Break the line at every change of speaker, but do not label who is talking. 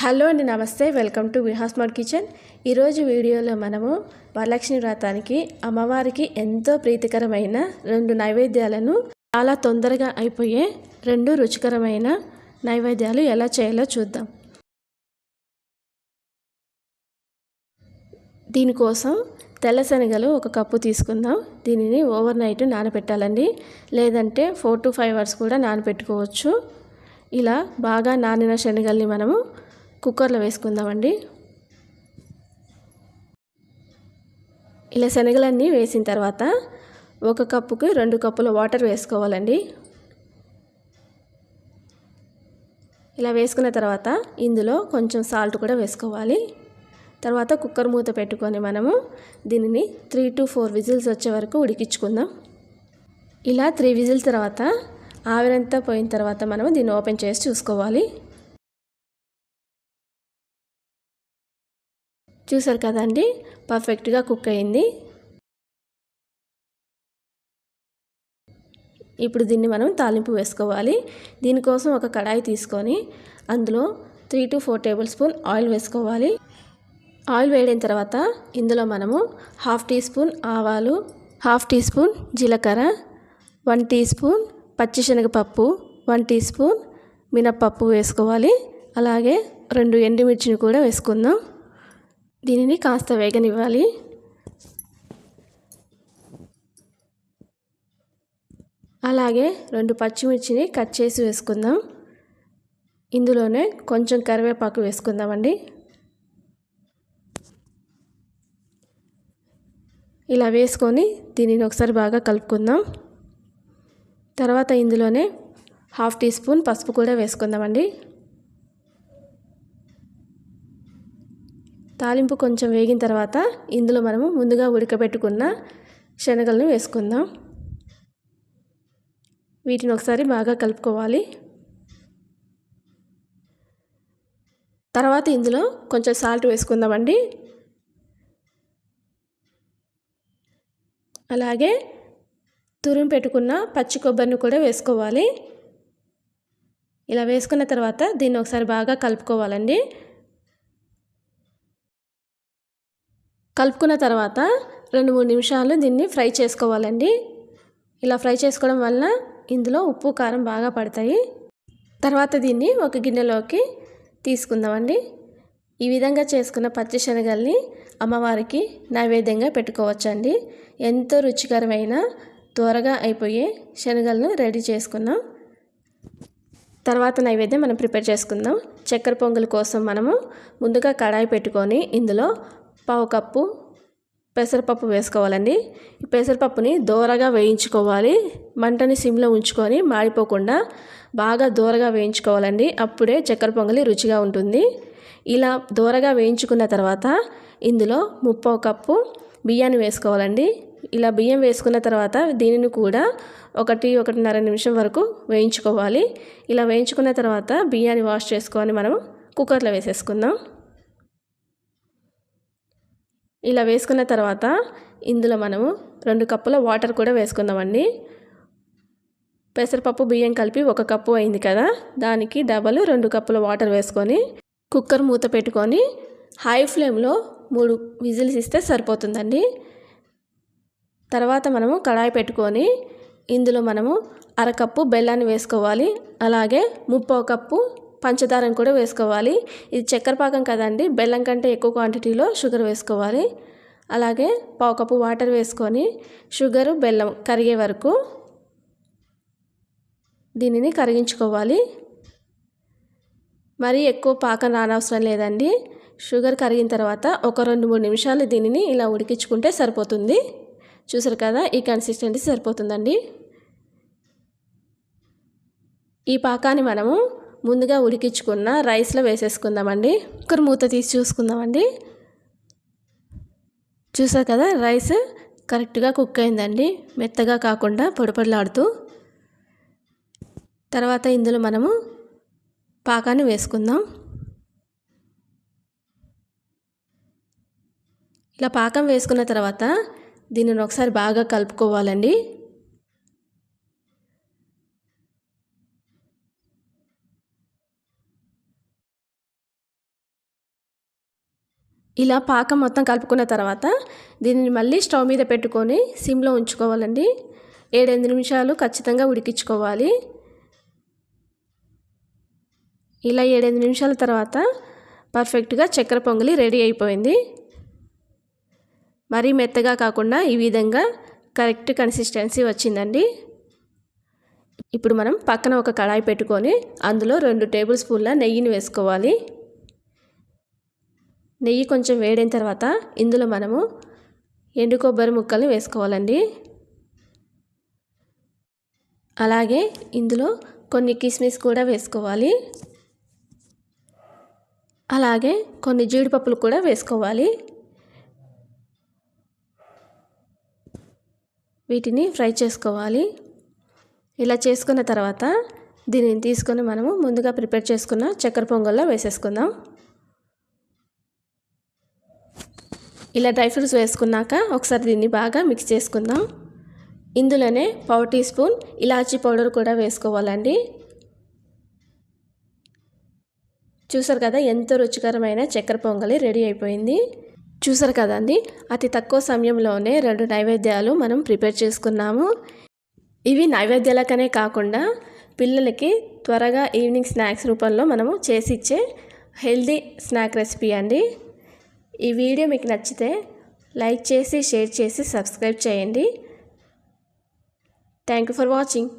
Hello అండి నమస్తే. Welcome to Vihas smart kitchen. ఈరోజు వీడియోలో మనము వరలక్ష్మి వ్రతానికి అమ్మవారికి ఎంతో ప్రీతికరమైన రెండు నైవేద్యాలను చాలా తొందరగా అయిపోయే రెండు రుచికరమైన నైవేద్యాలు ఎలా చేయాలో చూద్దాం. దీనికోసం తెల్ల శనగలు ఒక కప్పు తీసుకుందాం. దీనిని ఓవర్ నైట్ నానబెట్టాలండి. లేదంటే ఫోర్ టు ఫైవ్ అవర్స్ కూడా నానబెట్టుకోవచ్చు. ఇలా బాగా నానిన శనగల్ని మనము కుక్కర్లో వేసుకుందామండి. ఇలా శనగలన్నీ వేసిన తర్వాత ఒక కప్పుకి రెండు కప్పుల వాటర్ వేసుకోవాలండి. ఇలా వేసుకున్న తర్వాత ఇందులో కొంచెం సాల్ట్ కూడా వేసుకోవాలి. తర్వాత కుక్కర్ మూత పెట్టుకొని మనము దీనిని త్రీ టు ఫోర్ విజిల్స్ వచ్చే వరకు ఉడికించుకుందాం. ఇలా త్రీ విజిల్స్ తర్వాత ఆవిరంతా పోయిన తర్వాత మనము దీన్ని ఓపెన్ చేసి చూసుకోవాలి. చూసారు కదండి? పర్ఫెక్ట్గా కుక్ అయింది. ఇప్పుడు దీన్ని మనం తాలింపు వేసుకోవాలి. దీనికోసం ఒక కడాయి తీసుకొని అందులో three two four tablespoon oil వేసుకోవాలి. ఆయిల్ వేడిన తర్వాత ఇందులో మనము హాఫ్ టీ స్పూన్ ఆవాలు హాఫ్ టీ స్పూన్ జీలకర్ర వన్ టీ స్పూన్ పచ్చిశనగపప్పు వన్ టీ స్పూన్ మినప్పప్పు వేసుకోవాలి. అలాగే రెండు ఎండుమిర్చిని కూడా వేసుకుందాం. దీనిని కాస్త వేగనివ్వాలి. అలాగే రెండు పచ్చిమిర్చిని కట్ చేసి వేసుకుందాం. ఇందులోనే కొంచెం కరివేపాకు వేసుకుందామండి. ఇలా వేసుకొని దీనిని ఒకసారి బాగా కలుపుకుందాం. తర్వాత ఇందులోనే హాఫ్ టీ స్పూన్ పసుపు కూడా వేసుకుందామండి. తాలింపు కొంచెం వేగిన తర్వాత ఇందులో మనము ముందుగా ఉడకబెట్టుకున్న శనగలను వేసుకుందాం. వీటిని ఒకసారి బాగా కలుపుకోవాలి. తర్వాత ఇందులో కొంచెం సాల్ట్ వేసుకుందామండి. అలాగే తురుము పెట్టుకున్న పచ్చి కొబ్బరిని కూడా వేసుకోవాలి. ఇలా వేసుకున్న తర్వాత దీన్ని ఒకసారి బాగా కలుపుకోవాలండి. కలుపుకున్న తర్వాత రెండు మూడు నిమిషాలు దీన్ని ఫ్రై చేసుకోవాలండి. ఇలా ఫ్రై చేసుకోవడం వల్ల ఇందులో ఉప్పు కారం బాగా పడతాయి. తర్వాత దీన్ని ఒక గిన్నెలోకి తీసుకుందామండి. ఈ విధంగా చేసుకున్న పచ్చి శనగల్ని అమ్మవారికి నైవేద్యంగా పెట్టుకోవచ్చండి. ఎంతో రుచికరమైన త్వరగా అయిపోయే శనగలను రెడీ చేసుకుందాం తర్వాత నైవేద్యం మనం ప్రిపేర్ చేసుకుందాం. చక్కెర పొంగల్ కోసం మనము ముందుగా కడాయి పెట్టుకొని ఇందులో పావు కప్పు పెసరపప్పు వేసుకోవాలండి. ఈ పెసరపప్పుని దోరగా వేయించుకోవాలి. మంటని సిమ్లో ఉంచుకొని మాడిపోకుండా బాగా దోరగా వేయించుకోవాలండి. అప్పుడే చక్కెర పొంగలి రుచిగా ఉంటుంది. ఇలా దోరగా వేయించుకున్న తర్వాత ఇందులో ముప్పో కప్పు బియ్యాన్ని వేసుకోవాలండి. ఇలా బియ్యం వేసుకున్న తర్వాత దీనిని కూడా ఒకటి ఒకటిన్నర నిమిషం వరకు వేయించుకోవాలి. ఇలా వేయించుకున్న తర్వాత బియ్యాన్ని వాష్ చేసుకొని మనం కుక్కర్లో వేసేసుకుందాం. ఇలా వేసుకున్న తర్వాత ఇందులో మనము రెండు కప్పుల వాటర్ కూడా వేసుకుందామండి. పెసరపప్పు బియ్యం కలిపి ఒక కప్పు అయింది కదా దానికి డబల్ రెండు కప్పుల వాటర్ వేసుకొని కుక్కర్ మూత పెట్టుకొని హై ఫ్లేమ్లో మూడు విజిల్స్ ఇస్తే సరిపోతుందండి. తర్వాత మనము కడాయి పెట్టుకొని ఇందులో మనము అరకప్పు బెల్లాన్ని వేసుకోవాలి. అలాగే ముప్పో కప్పు పంచదారను కూడా వేసుకోవాలి. ఇది చక్కెర పాకం కదండి బెల్లం కంటే ఎక్కువ క్వాంటిటీలో షుగర్ వేసుకోవాలి. అలాగే పావు కప్పు వాటర్ వేసుకొని షుగరు బెల్లం కరిగే వరకు దీనిని కరిగించుకోవాలి. మరీ ఎక్కువ పాకం రానవసరం లేదండి. షుగర్ కరిగిన తర్వాత ఒక రెండు మూడు నిమిషాలు దీనిని ఇలా ఉడికించుకుంటే సరిపోతుంది. చూసారు కదా ఈ కన్సిస్టెన్సీ సరిపోతుందండి. ఈ పాకాన్ని మనము ముందుగా ఉడికించుకున్న రైస్లో వేసేసుకుందామండి. కుక్కర్ మూత తీసి చూసుకుందామండి. చూసారు కదా రైస్ కరెక్ట్గా కుక్ అయిందండి. మెత్తగా కాకుండా పొడిపొడిలాడుతూ. తర్వాత ఇందులో మనము పాకాన్ని వేసుకుందాం. ఇలా పాకం వేసుకున్న తర్వాత దీనిని ఒకసారి బాగా కలుపుకోవాలండి. ఇలా పాకం మొత్తం కలుపుకున్న తర్వాత దీనిని మళ్ళీ స్టవ్ మీద పెట్టుకొని సిమ్లో ఉంచుకోవాలండి. ఏడెనిమిది నిమిషాలు ఖచ్చితంగా ఉడికించుకోవాలి. ఇలా ఏడెనిమిది నిమిషాల తర్వాత పర్ఫెక్ట్గా చక్కెర పొంగలి రెడీ అయిపోయింది. మరీ మెత్తగా కాకుండా ఈ విధంగా కరెక్ట్ కన్సిస్టెన్సీ వచ్చిందండి. ఇప్పుడు మనం పక్కన ఒక కడాయి పెట్టుకొని అందులో రెండు టేబుల్ స్పూన్ల నెయ్యిని వేసుకోవాలి. నెయ్యి కొంచెం వేడైన తర్వాత ఇందులో మనము ఎండు కొబ్బరి ముక్కలు వేసుకోవాలండి. అలాగే ఇందులో కొన్ని కిస్మిస్ కూడా వేసుకోవాలి. అలాగే కొన్ని జీడిపప్పులు కూడా వేసుకోవాలి. వీటిని ఫ్రై చేసుకోవాలి. ఇలా చేసుకున్న తర్వాత దీనిని తీసుకొని మనము ముందుగా ప్రిపేర్ చేసుకున్న చక్కెర పొంగల్లో వేసేసుకుందాం. ఇలా డ్రై ఫ్రూట్స్ వేసుకున్నాక ఒకసారి దీన్ని బాగా మిక్స్ చేసుకుందాం. ఇందులోనే పావు టీ స్పూన్ ఇలాచీ పౌడర్ కూడా వేసుకోవాలండి. చూసారు కదా ఎంతో రుచికరమైన చక్కెర పొంగలి రెడీ అయిపోయింది. చూసారు కదండి అతి తక్కువ సమయంలోనే రెండు నైవేద్యాలు మనం ప్రిపేర్ చేసుకున్నాము. ఇవి నైవేద్యాలకనే కాకుండా పిల్లలకి త్వరగా ఈవినింగ్ స్నాక్స్ రూపంలో మనము చేసి ఇచ్చే హెల్దీ స్నాక్ రెసిపీ అండి. ఈ వీడియో మీకు నచ్చితే లైక్ చేసి షేర్ చేసి సబ్స్క్రైబ్ చేయండి. Thank you for watching.